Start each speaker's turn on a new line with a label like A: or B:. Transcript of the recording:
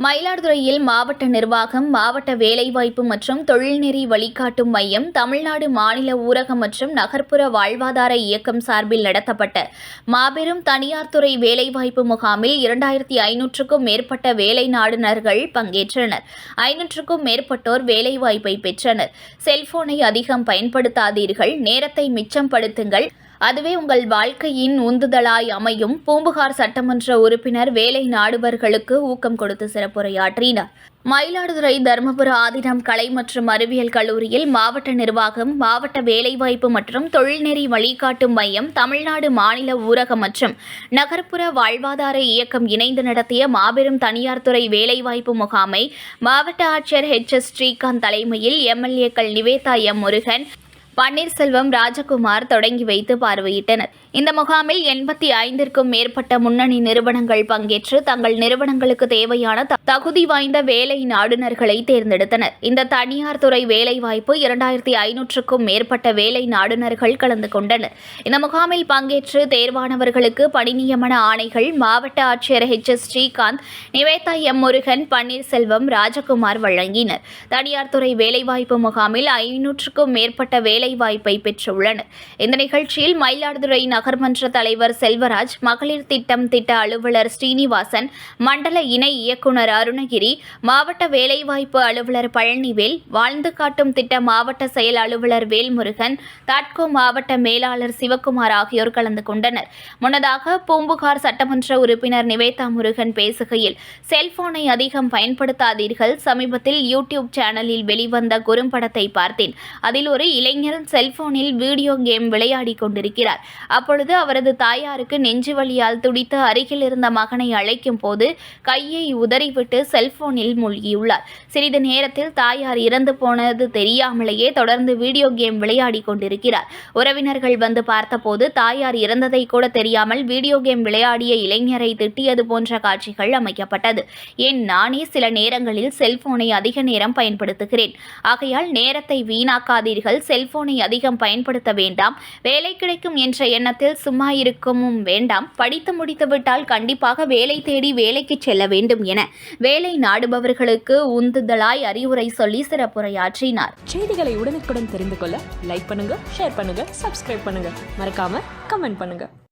A: மயிலாடுதுறையில் மாவட்ட நிர்வாகம் மாவட்ட வேலைவாய்ப்பு மற்றும் தொழில்நெறி வழிகாட்டும் மையம் தமிழ்நாடு மாநில ஊரக மற்றும் நகர்ப்புற வாழ்வாதார இயக்கம் சார்பில் நடத்தப்பட்ட மாபெரும் தனியார் துறை வேலைவாய்ப்பு முகாமில் இரண்டாயிரத்தி ஐநூற்றுக்கும் மேற்பட்ட வேலை நாடுனர்கள் பங்கேற்றனர். ஐநூற்றுக்கும் மேற்பட்டோர் வேலைவாய்ப்பை பெற்றனர். செல்போனை அதிகம் பயன்படுத்தாதீர்கள் நேரத்தை மிச்சப்படுத்துங்கள் அதுவே உங்கள் வாழ்க்கையின் உந்துதலாய் அமையும். பூம்புகார் சட்டமன்ற உறுப்பினர் வேலை நாடுபவர்களுக்கு ஊக்கம் கொடுத்து சிறப்புரையாற்றினார். மயிலாடுதுறை தருமபுர ஆதினம் கலை மற்றும் அறிவியல் கல்லூரியில் மாவட்ட நிர்வாகம் மாவட்ட வேலைவாய்ப்பு மற்றும் தொழில்நெறி வழிகாட்டும் மையம் தமிழ்நாடு மாநில ஊரக மற்றும் நகர்ப்புற வாழ்வாதார இயக்கம் இணைந்து நடத்திய மாபெரும் தனியார் துறை வேலைவாய்ப்பு முகாமை மாவட்ட ஆட்சியர் ஹெச் எஸ். ஸ்ரீகாந்த் தலைமையில் எம்எல்ஏக்கள் நிவேதா எம். முருகன் பன்னீர்செல்வம் ராஜகுமார் தொடங்கி வைத்து பார்வையிட்டனர். இந்த முகாமில் எண்பத்தி ஐந்திற்கும் மேற்பட்ட முன்னணி நிறுவனங்கள் பங்கேற்று தங்கள் நிறுவனங்களுக்கு தேவையான த- தகுதி வாய்ந்த வேலை நாடுனர்களை தேர்ந்தெடுத்தனர். இந்த தனியார் துறை வேலைவாய்ப்பு இரண்டாயிரத்தி ஐநூற்றுக்கும் மேற்பட்ட வேலை நாடுனர்கள் கலந்து கொண்டனர். இந்த முகாமில் பங்கேற்று தேர்வானவர்களுக்கு பணி நியமன ஆணைகள் மாவட்ட ஆட்சியர் H S. Srikanth Nivetha M. Murugan Panneerselvam Rajakumar வழங்கினர். தனியார் துறை வேலைவாய்ப்பு முகாமில் ஐநூற்றுக்கும் மேற்பட்ட வேலை வேலைவாய்ப்பை பெற்றுள்ளனர். இந்த நிகழ்ச்சியில் மயிலாடுதுறை நகர்மன்ற தலைவர் செல்வராஜ் மகளிர் திட்டம் திட்ட அலுவலர் ஸ்ரீனிவாசன் மண்டல இணை இயக்குனர் அருணகிரி மாவட்ட வேலைவாய்ப்பு அலுவலர் பழனிவேல் வாழ்ந்து காட்டும் திட்ட மாவட்ட செயல் அலுவலர் வேல்முருகன் தாட்கோ மாவட்ட மேலாளர் சிவக்குமார் ஆகியோர் கலந்து கொண்டனர். முன்னதாக பூம்புகார் சட்டமன்ற உறுப்பினர் நிவேதா முருகன் பேசுகையில் செல்போனை அதிகம் பயன்படுத்தாதீர்கள். சமீபத்தில் யூடியூப் சேனலில் வெளிவந்த குறும்படத்தை பார்த்தேன். அதில் ஒரு இளைஞர் செல்போனில் வீடியோ கேம் விளையாடி கொண்டிருக்கிறார். அப்பொழுது அவரது தாயாருக்கு நெஞ்சு வலியால் துடித்து அருகில் இருந்த மகனை அழைக்கும் போது கையை உதறிவிட்டு செல்போனில் மூழ்கியுள்ளார். சிறிது நேரத்தில் தாயார் இறந்து போனது தெரியாமலேயே தொடர்ந்து வீடியோ கேம் விளையாடி கொண்டிருக்கிறார். உறவினர்கள் வந்து பார்த்தபோது தாயார் இறந்ததை கூட தெரியாமல் வீடியோ கேம் விளையாடிய இளைஞரை திட்டியது போன்ற காட்சிகள் அமைக்கப்பட்டது. ஏன் நானே சில நேரங்களில் செல்போனை அதிக நேரம் பயன்படுத்துகிறேன். ஆகையால் நேரத்தை வீணாக்காதீர்கள். செல்போன் செல்போனை அதிகம் பயன்படுத்த வேண்டாம். வேலை கிடைக்கும் என்ற எண்ணத்தில் சும்மா இருக்கவும் வேண்டாம். படித்து முடித்துவிட்டால் கண்டிப்பாக வேலை தேடி வேலைக்கு செல்ல வேண்டும் என வேலை நாடுபவர்களுக்கு உந்துதலாய் அறிவுரை சொல்லி சிறப்புரையாற்றினார்.
B: செய்திகளை உடனுக்குடன் தெரிந்து கொள்ள லைக் பண்ணுங்க ஷேர் பண்ணுங்க சப்ஸ்கிரைப் பண்ணுங்க. மறக்காம கமெண்ட் பண்ணுங்க.